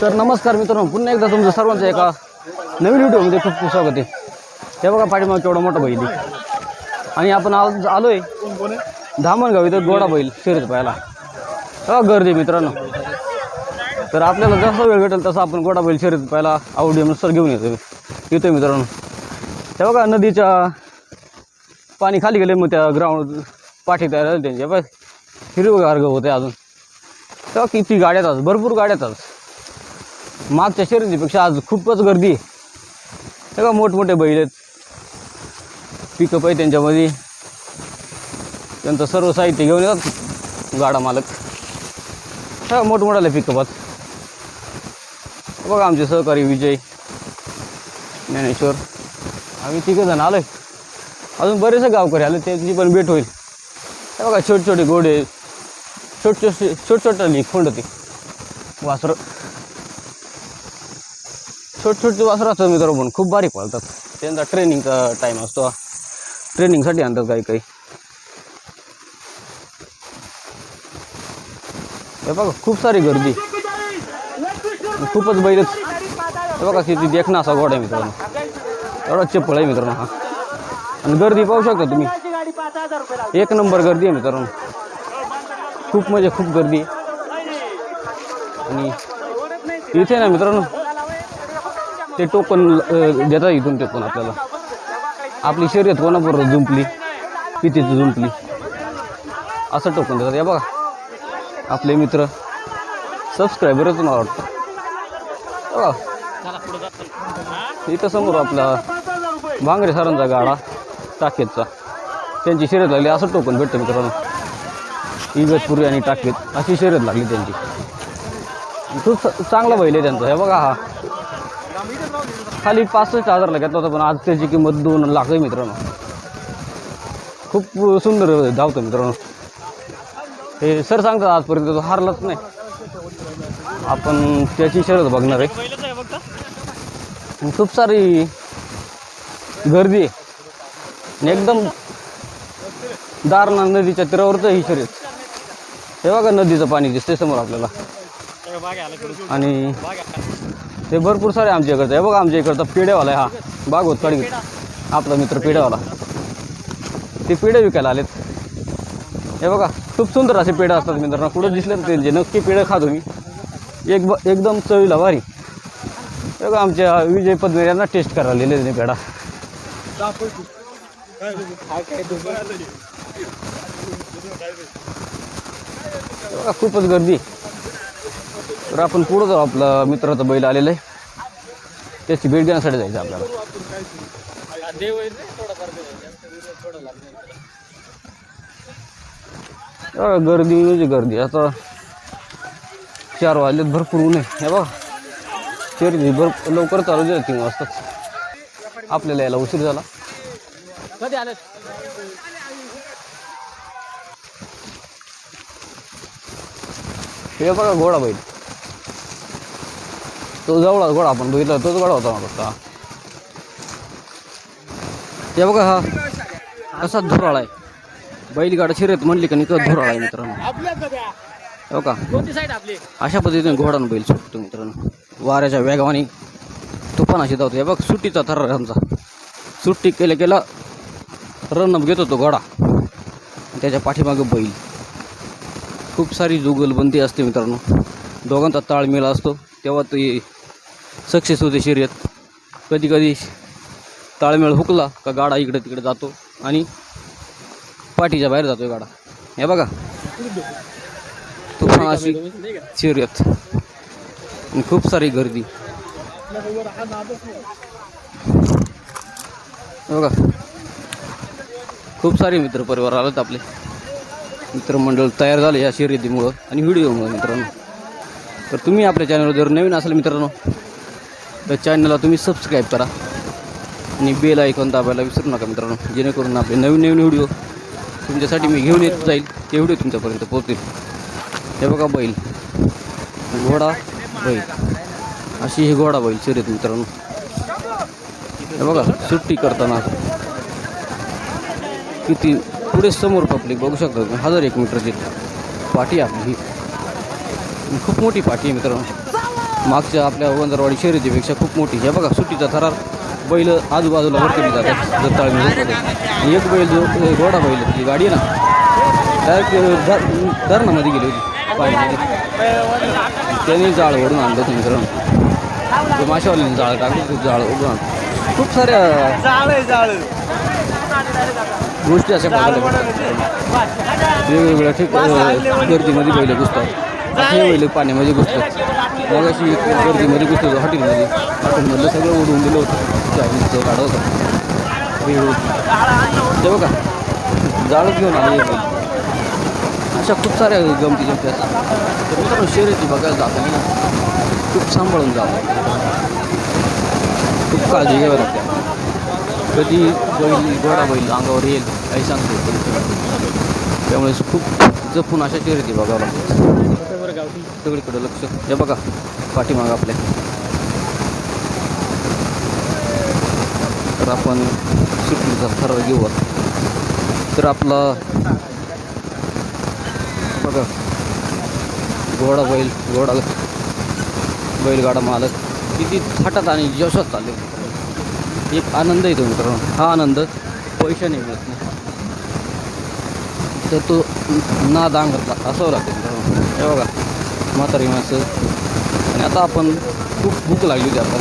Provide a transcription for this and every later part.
तर नमस्कार मित्रांनो पुन्हा एकदा तुमचं सर्वांचं एका नवीन व्हिडिओमध्ये खूप खूप स्वागत आहे. हे बघा पाठीमाग केवढा मोठा बैल आणि आपण आज आलोय धामणगाव इथं गोडा बैल शर्यत पाहायला. हा गर्दी मित्रांनो. तर आपल्याला जसा वेळ भेटेल तसा आपण गोडा बैल शर्यत पाहायला आवडीनुसार घेऊन येतो येतो मित्रांनो. हे बघा नदीच्या पाणी खाली गेले मग त्या ग्राउंड पाठी तयार झाली त्यांच्या बघ हिरवगार होते अजून. तेव्हा किती गाड्यात आज. भरपूर गाड्यात आज. मागच्या शर्यतीपेक्षा आज खूपच गर्दी आहे. सगळं मोठमोठे बैल आहेत. पिकअप आहे त्यांच्यामध्ये. त्यांचं सर्व साहित्य घेऊन येतात. गाडा मालक. सगळं मोठमोठाले पिकअप आहेत. बघा आमचे सहकारी विजय ज्ञानेश्वर. आम्ही तिघं जण आहे अजून बरेचसे गावकरी आले त्यांची पण भेट होईल. बघा छोटे छोटे घोडे छोट छोटे छोट छोटाली खोंड ते. वासरं. छोट छोटे वासर असतात मित्र पण खूप बारीक पाळतात त्यांचा ट्रेनिंगचा टाईम असतो. ट्रेनिंगसाठी आणतात काही काही. हे बघा खूप सारी गर्दी. खूपच बैलच हे बघा किती देखणं असा गोड आहे मित्रांनो. एवढा चप्पळ आहे मित्रांनो हा. आणि गर्दी पाहू शकता तुम्ही. एक नंबर गर्दी आहे मित्रांनो. खूप म्हणजे खूप गर्दी आहे. आणि इथे ना मित्रांनो ते टोकन देता देतात इथून टोकन आपल्याला. आपली शर्यत कोणाबरोबर जुंपली? कितीची जुंपली. असं टोकन देतात. या बघा. आपले मित्र. सबस्क्रायबरच मला वाटतं. इथं समोर आपला भांगरे सरांचा गाडा टाकेतचा. त्यांची शर्यत लागली. असं टोकन भेटतं मित्रांनो. इगतपुरी आणि टाकेत. अशी शर्यत लागली त्यांची. खूप चांगला बैल आहे त्यांचा. हे बघा हा. खाली पासष्ट हजारला घेतला होता पण आज त्याची किंमत दोन लाख आहे मित्रांनो. खूप सुंदर धावतो मित्रांनो. हे सर सांगतात आजपर्यंत तो हारलाच नाही. आपण त्याची शर्यत बघणार आहे. खूप सारी गर्दी आहे. एकदम दारणा नदीच्या तीरावरचं ही शर्यत. हे बघा नदीचं पाणी दिसते समोर आपल्याला. आणि ते भरपूर सारे आमच्या इकडचं. हे बघा आमच्या इकडचा पेढेवाला आहे हा. होत कडवी आपला मित्र पेढेवाला. ते पेढे विकायला आलेत. हे बघा खूप सुंदर असे पेढे असतात मित्रांनो. कुठं दिसले तर त्यांचे. नक्की पेढे खातो मी एक ब एकदम चवीला भारी. हे बघा आमच्या विजय पद्मे यांना टेस्ट करायला लिहिले त्यांनी पेढा. बघा खूपच गर्दी. तर आपण पुढं जाऊ. आपला मित्राचा बैल आलेला आहे. त्याची भेट घेण्यासाठी जायचं आपल्याला. गर्दी म्हणजे गर्दी. आता चार वाजलेत भरपूर ऊन आहे. हे बघा. शर्दी भर लवकर चालू झाली तीन वाजताच आपल्याला यायला उशीर झाला. कधी आले हे बघा घोडा बैल. तो जवळ घोडा आपण बघितला तोच घोडा होता मला वाटतं ते हे बघा हा कसा धुराळा आहे. बैलगाडा शिरत म्हणली का नाही धुराळा आहे मित्रांनो. हो का अशा पद्धतीने घोडानं बैल सुटतो मित्रांनो. वाऱ्याच्या वेगावाने तुफान अशी धावतो. हे बघ सुट्टीचा थर आमचा. सुट्टी केल्या केला रन घेतो तो घोडा. आणि त्याच्या पाठीमागे बैल. खूप सारी जुगलबंदी असते मित्रांनो. दोघांचा ताळमेळ असतो. तेव्हा ते सक्सेस होते शर्यत. कधी कधी ताळमेळ हुकला का गाडा इकडे तिकडे जातो आणि पाठीच्या बाहेर जातो गाडा. हे बघा. तुफान अशी शर्यत. आणि खूप सारी गर्दी. बघा. खूप सारे मित्र परिवार आलेत आपले. मित्रमंडळ तयार झाले या शर्यतीमुळं आणि व्हिडिओमुळं मित्रांनो. तर तुम्ही आपल्या चॅनलवर जर नवीन असाल मित्रांनो तर चॅनलला तुम्ही सबस्क्राईब करा. आणि बेल ऐकून दाबायला विसरू नका मित्रांनो जेणेकरून आपले नवीन नवीन व्हिडिओ तुमच्यासाठी मी घेऊन येत जाईल. ते व्हिडिओ तुमच्यापर्यंत पोहोचतील. हे बघा बैल. घोडा बैल. अशी ही घोडा बैल शर्यत मित्रांनो. हे बघा सुट्टी करताना. किती पुढे समोर पब्लिक बघू शकता तुम्ही. हजार एक मीटरची पाठी आपली. ही खूप मोठी पाठी आहे मित्रांनो. मागच्या आपल्या वंदरवाडी शर्यतीपेक्षा खूप मोठी. हे बघा सुट्टीचा थरार. बैल आजूबाजूला वर केली जातात. जर ताळमी झोपते आणि एक बैल जो घोडा बैल ही गाडी आहे ना डायरेक्ट धरणामध्ये गेली होती. पाण्यामध्ये त्याने जाळ ओढून आणलं होतं मित्रांनो. ते माशावाल्याने जाळ टाकलं ते जाळ ओढून आणलं. खूप साऱ्या गोष्टी अशा वेगवेगळ्या ठिक गर्दीमध्ये बैल घुसतात. हे बैल पाण्यामध्ये घुसलं मग अशी गर्दीमध्ये घुसतो हॉटेलमध्ये. हॉटेलमधलं सगळं उडवून दिलं होतं. चायनीजचं काढा होता. वेळ होती ते बघा. जाळच घेऊन आले अशा खूप साऱ्या गमती जमती असतात. तर मित्रांनो शर्यती बघायला जाताना खूप सांभाळून जावं खूप काळजी घ्यावी लागते. कधी बैल घोडा बैल अंगावर येईल काही सांगतो त्यामुळे खूप जपून अशा शर्यती बघावं लागतात. सगळीकडे लक्ष. हे बघा पाठीमागं आपल्या तर आपण सुट्टीचा ठराव घेऊ तर आपला बघा घोडा बैल घोडा बैलगाडा मालक. किती थाटात आणि जशात चालले. एक आनंद येतो मित्रांनो. हा आनंद पैशाने मिळत नाही. तर तो ना अंगातला असावं लागतं मित्रांनो. हे बघा. म्हातारी माणसं. आणि आता आपण खूप भूक लागली होती आता.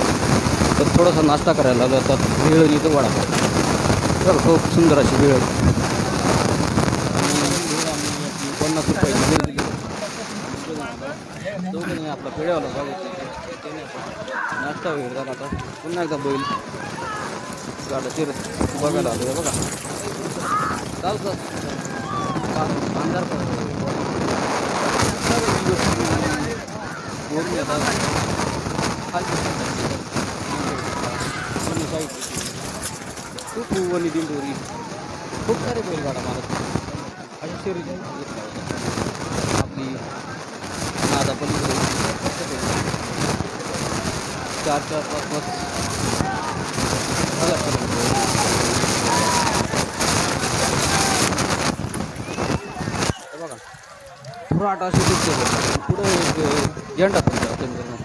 तर थोडासा नाश्ता करायला लागलो. आता भेळ आणि इथं तर खूप सुंदर अशी वेळ आणि पन्नास रुपयाची दिली. आपला पेढ्यावाला नाश्ता वगैरे झाला आता. पुन्हा एकदा बैल. गाडा शिरत बघायला आलो बघा. चालतं. खूप वनी दिंडोरी खूप मारत अशी शरीर नादा पण चार चार, पाच पाच। हजारपर्यंत हे फ्रॉट असे दिसते पुढे एक झेंडा पण जातो मित्रांनो.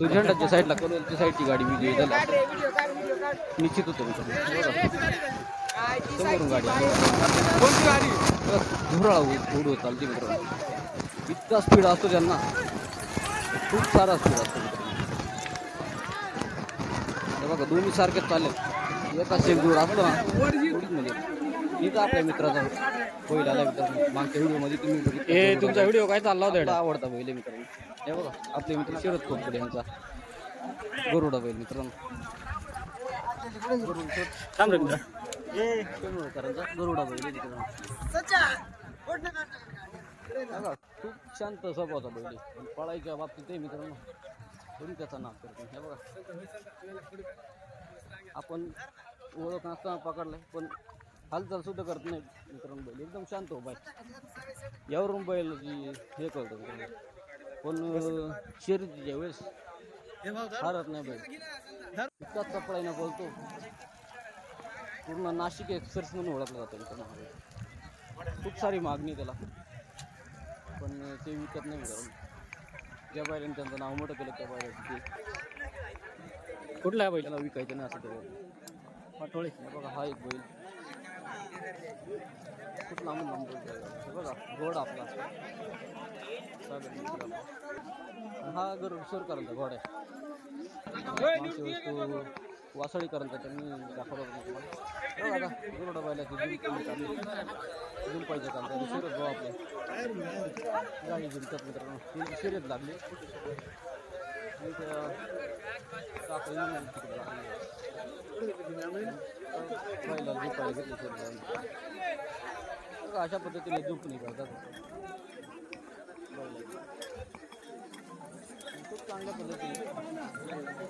तो झेंडाच्या साईडला कलोलच्या साईडची गाडी विजयी झाला निश्चित होतो मित्रांनो समोरून गाडी कोणती गाडी? धुराळा उडू चालते मित्रांनो इतका स्पीड असतो त्यांना. खूप सारा स्पीड असतो मित्रांनो बघा दोन्ही सारखेच चालले. एका शेक दूर असतो ना म्हणजे इथं आपल्या मित्राचा. बैल आला मित्रांनो मागच्या व्हिडिओमध्ये तुम्ही बघितलं. ए तुमचा व्हिडिओ काय चालला होता आपला आवडता बैल आहे मित्रांनो. हे बघा आपले मित्र शरद खोपकडे यांचा. गरुडा बैल मित्रांनो. गरुड थांब रे मित्रा. करांचा गरुडा बैल आहे मित्रांनो. बघा, खूप शांत स्वभावाचा बैल आहे. पण पळायच्या बाबतीत आहे मित्रांनो. तरी त्याचा नाद करतो हे बघा. आपण ओळख नसताना पकडलाय पण हालचाल सुद्धा करत नाही मित्रांनो बैल. एकदम शांत हो बाई यावरून बैल हे करतो पण अं, शर्यतीच्या वेळेस हारत नाही बैल. इतका चपळाईनं बोलतो. पूर्ण नाशिक एक्सप्रेस म्हणून ओळखला जातो मित्रांनो हा खूप सारी मागणी त्याला. पण ते विकत नाही मित्रांनो ज्या बैलाने त्यांचं नाव मोठं केलं त्या बैलाची ते कुठल्या आहे त्याला विकायचं नाही असं ते बैल बघा हा एक बैल. खूप लांबून लांब बैल बघा घोडा आपला. सागर मित्र आपला. आणि हा गरुड आहे. वासळी वेळेस त्यांनी दाखवलं होता गरुडा पाहिजे काम त्याची शर्यत भाऊ आपले. गाडी जिंकतात मित्रांनो. त्यांची लागली. तिकडे. अशा पद्धतीने झोपणी करतात खूप चांगल्या पद्धतीने.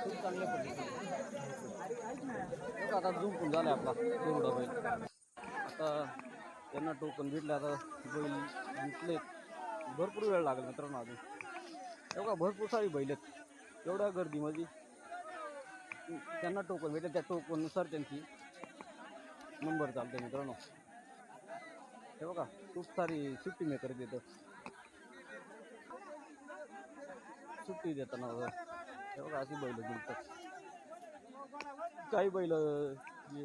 खूप चांगल्या पद्धतीने. आता झोपून झाला आपला गरुडा बैल. आता त्यांना टोकन भेटलं आता बैल विकले भरपूर वेळ लागेल मित्रांनो अजून. एवढा भरपूर सारी बैल आहेत. एवढ्या गर्दीमध्ये त्यांना टोकन भेटलं त्या टोकननुसार त्यांची नंबर चालते मित्रांनो. हे बघा खूप सारी सुट्टी मेकर देतात सुट्टी देताना हे बघा अशी बैल जुळतात. काही बैल जे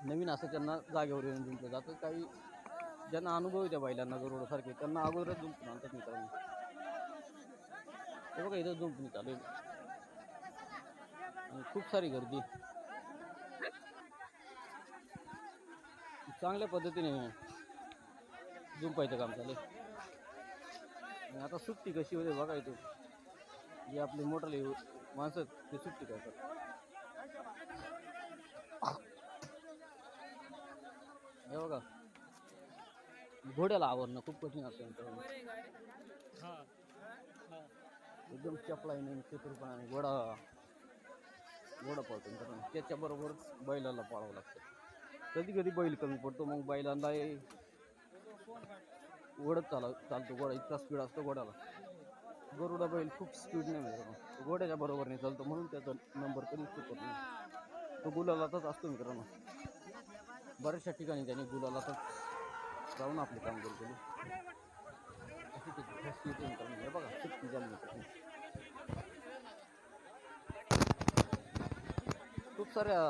नवीन असं त्यांना जागेवर येऊन जुंपलं जातं. काही ज्यांना अनुभव आहे त्या बैलांना गरुडासारखे त्यांना अगोदरच जुंपून आणतात मित्रांनो. ते बघा इथं जुंपणी चालू आहे. आणि खूप सारी गर्दी चांगल्या पद्धतीने जुंपायचं काम चालू आणि आता सुट्टी कशी होते बघा इथे. जे आपले मोठाले माणसं ते सुट्टी करतात. हे बघा. घोड्याला आवरणं खूप कठीण असतं मित्रांनो एकदम चपलाईने चतुरपणाने घोडा. घोडा पळतो कारण त्याच्याबरोबर बैलाला पाळावं लागतं. कधी कधी बैल कमी पडतो मग बैलांना हे ओढत चाला चालतो घोडा इतका स्पीड असतो घोड्याला. गरुडा बैल खूप स्पीडने मित्रांनो तो घोड्याच्या बरोबरने चालतो म्हणून त्याचा नंबर कधीच चुकत नाही. तो गुलालाच असतो मित्रांनो. बऱ्याचशा ठिकाणी त्याने गुलालातच जाऊन आपली कामगिरी केली. अशी त्याची खासियत आहे बघा सुट्टी झाली खूप साऱ्या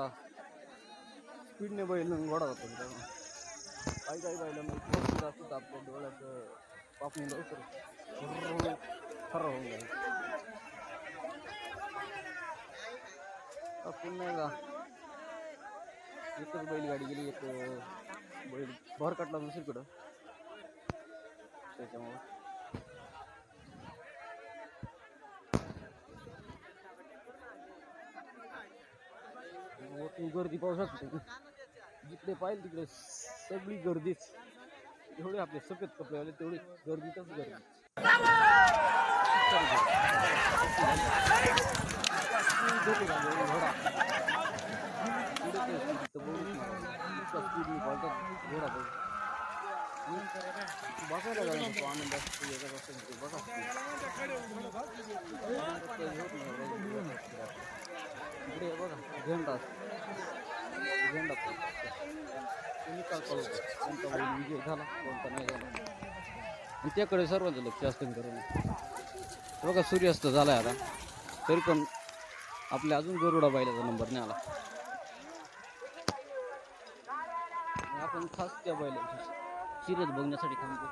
स्पीडने बैल घोडा होतो काही काही बैलांना इतकं स्पीड आपल्या डोळ्याचं पापणी लवकर खरं होऊन जाईल पुन्हा एकच बैलगाडी गेली एक बैल भर काटला दुसरीकडं त्याच्यामुळं. वरतून गर्दी पाहू शकतो जिकडे पाहिजे तिकडे सगळी गर्दीच. जेवढे आपले सफेद कपडे आले तेवढी गर्दीतच गर्दी. इकडे हे बघा झेंडा झेंडा कोणी का कोणता विजय झाला कोणता नाही झाला आणि त्याकडे सर्वांचं लक्ष असतं मित्रांनो हे बघा सूर्यास्त झाला आहे आता. तरी पण आपल्या अजून गरुडा बैलाचा नंबर नाही आला. आपण खास त्या बैलाची सिरियस बघण्यासाठी थांबतो.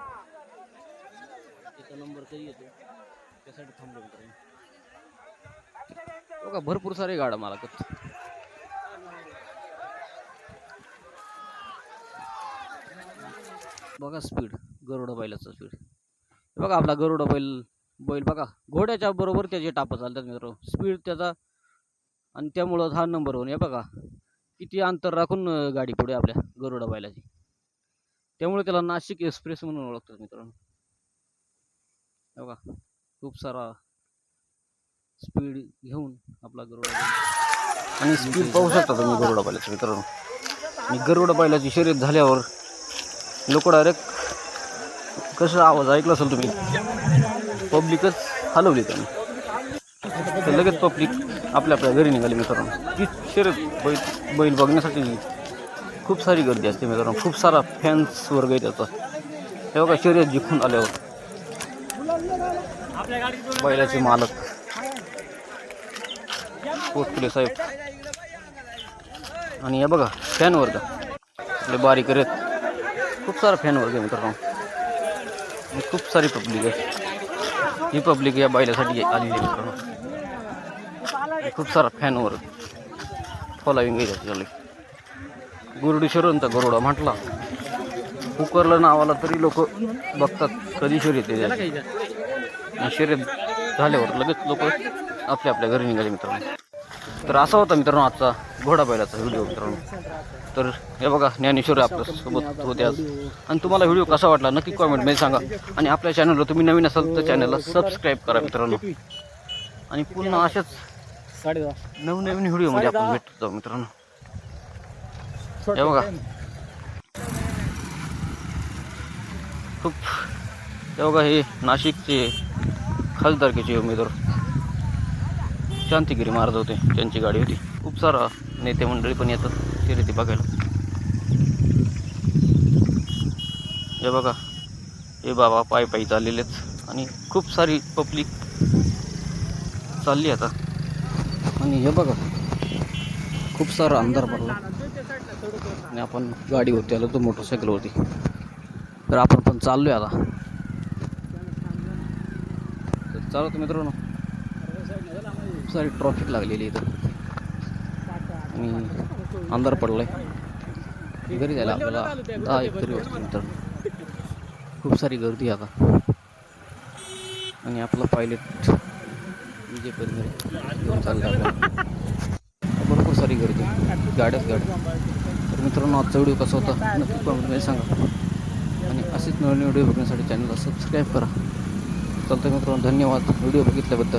त्याचा नंबर कधी येतो. त्यासाठी थांबलो मित्रांनो. हो बघा भरपूर सारे गाडा मला बघा स्पीड गरुडा बैलाचा स्पीड बघा आपला गरुडा बैल बैल बघा. घोड्याच्या बरोबर त्याचे टापं चालतात मित्र स्पीड त्याचा आणि त्यामुळं हा नंबर होऊन हे बघा. किती अंतर राखून गाडी पुढे आपल्या गरुडा बैलाची. त्यामुळे त्याला नाशिक एक्सप्रेस म्हणून ओळखतात मित्रांनो. हो बघा खूप सारा स्पीड घेऊन आपला गरुडा आणि स्पीड पाहू शकता तुम्ही गरुडा बैलाचं मित्रांनो. आणि गरुडा बैलाची शर्यत झाल्यावर लोक डायरेक्ट कसं आवाज ऐकला असेल तुम्ही? पब्लिकच हलवली त्यांनी. लगेच पब्लिक आपल्या आपल्या घरी निघाली मित्रांनो. ती शर्यत बैल बैल बघण्यासाठी खूप सारी गर्दी असते मित्रांनो. खूप सारा फॅन्स वर्ग आहे त्याचा. हे बघा शर्यत जिंकून आल्यावर. बैलाचे मालक. पोटपुले साहेब. आणि हे बघा फॅन वर्ग. आपले बारीक करत खूप सारा फॅन वर्ग आहे मित्रांनो. खूप सारी पब्लिक आहे. ही पब्लिक या बैलासाठी आलेली आहे मित्रांनो. खूप सारा फॅनवर फॉलोविंग आहे त्याच्याले गुरुडीश्वरांचा गरुडा म्हटला. कुकरला नावाला तरी लोक बघतात कधी शर्यत येते शर्यत झाल्यावर लगेच लोक आपल्या आपल्या घरी निघाले मित्रांनो. तर असा होता मित्रांनो आजचा घोडा बैलाचा व्हिडिओ मित्रांनो. तर हे बघा ज्ञानेश्वर आपल्यासोबत होते आज. आणि तुम्हाला व्हिडिओ कसा वाटला नक्की कॉमेंटमध्ये सांगा. आणि आपल्या चॅनलला तुम्ही नवीन असाल तर चॅनलला सबस्क्राईब करा मित्रांनो. आणि पुन्हा अशाच साडे नवनवीन व्हिडिओमध्ये आपण भेटतो जाऊ मित्रांनो हे बघा. खूप. हे बघा हे नाशिकचे खासदारकीचे उमेदवार. शांतिगिरी महाराज होते. त्यांची गाडी होती. खूप सारा नेते मंडळी पण येतात शर्यती बघायला. हे बघा. हे बाबा पायी पायी चाललेलेत. आणि खूप सारी पब्लिक चालली आता. आणि हे बघा खूप सारा अंधार पडला. आणि आपण गाडीवरती आलो तो मोटरसायकलवरती तर आपण पण चाललोय आता. तर चालू तर मित्रांनो. खूप सारी ट्रॉफिक लागलेली इथं. आणि अंधार पडलाय. घरी जायला आपल्याला दहा एक तरी वाजता मित्रांनो. खूप सारी गर्दी आहे आता. आणि आपला पायलट विजय परिवार भरपूर सारी गर्दी गाड्याच गाड्या. तर मित्रांनो आजचा व्हिडिओ कसा होता? नक्की कमेंटमध्ये सांगा. आणि असेच नवीन व्हिडिओ बघण्यासाठी चॅनलला सबस्क्राईब करा. चालतं मित्रांनो धन्यवाद. व्हिडिओ बघितल्याबद्दल.